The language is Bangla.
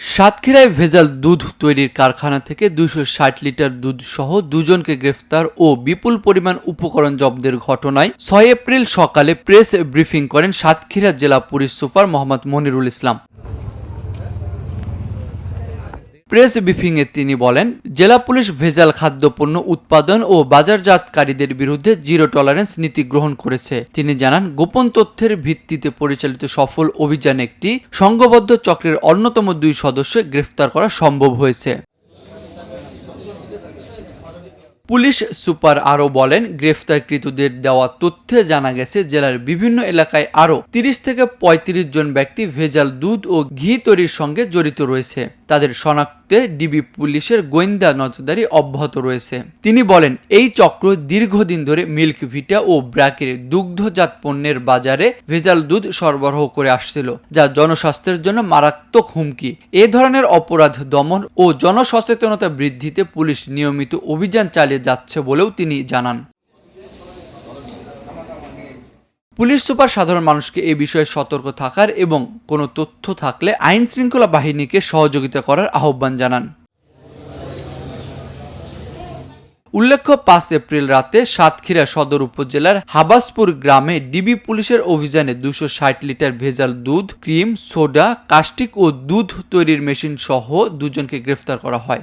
সাতক্ষীরায় ভেজাল দুধ তৈরির কারখানা থেকে দুশো ষাট লিটার দুধ সহ দুজনকে গ্রেফতার ও বিপুল পরিমাণ উপকরণ জব্দের ঘটনায় ছয় এপ্রিল সকালে প্রেস ব্রিফিং করেন সাতক্ষীরা জেলা police super Mohammad Monirul Islam. Press ব্রিফিংয়ে তিনি বলেন, জেলা পুলিশ ভেজাল খাদ্যপণ্য উৎপাদন ও বাজারজাতকারীদের বিরুদ্ধে জিরো টলারেন্স নীতি গ্রহণ করেছে। তিনি জানান, গোপন তথ্যের ভিত্তিতে পরিচালিত সফল অভিযানে একটি সংঘবদ্ধ চক্রের অন্যতম দুই সদস্য গ্রেফতার করা সম্ভব হয়েছে। পুলিশ সুপার আরও বলেন, গ্রেফতারকৃতদের দেওয়া তথ্যে জানা গেছে, জেলার বিভিন্ন এলাকায় আরও তিরিশ থেকে ৩৫ জন ব্যক্তি ভেজাল দুধ ও ঘি তৈরির সঙ্গে জড়িত রয়েছে। তাদের শনাক্তে ডিবি পুলিশের গোয়েন্দা নজরদারি অব্যাহত রয়েছে। তিনি বলেন, এই চক্র দীর্ঘদিন ধরে মিল্ক ভিটা ও ব্র্যাকের দুগ্ধজাত পণ্যের বাজারে ভেজাল দুধ সরবরাহ করে আসছিল, যা জনস্বাস্থ্যের জন্য মারাত্মক হুমকি। এ ধরনের অপরাধ দমন ও জনসচেতনতা বৃদ্ধিতে পুলিশ নিয়মিত অভিযান চালিয়ে যাচ্ছে বলেও তিনি জানান। পুলিশ সুপার সাধারণ মানুষকে এ বিষয়ে সতর্ক থাকার এবং কোনো তথ্য থাকলে আইন শৃঙ্খলা বাহিনীকে সহযোগিতা করার আহ্বান জানান। উল্লেখ্য পাঁচ এপ্রিল রাতে সাতক্ষীরা সদর উপজেলার হাবাসপুর গ্রামে ডিবি পুলিশের অভিযানে দুশো ষাট লিটার ভেজাল দুধ ক্রিম সোডা কাস্টিক ও দুধ তৈরির মেশিন সহ দুজনকে গ্রেফতার করা হয়।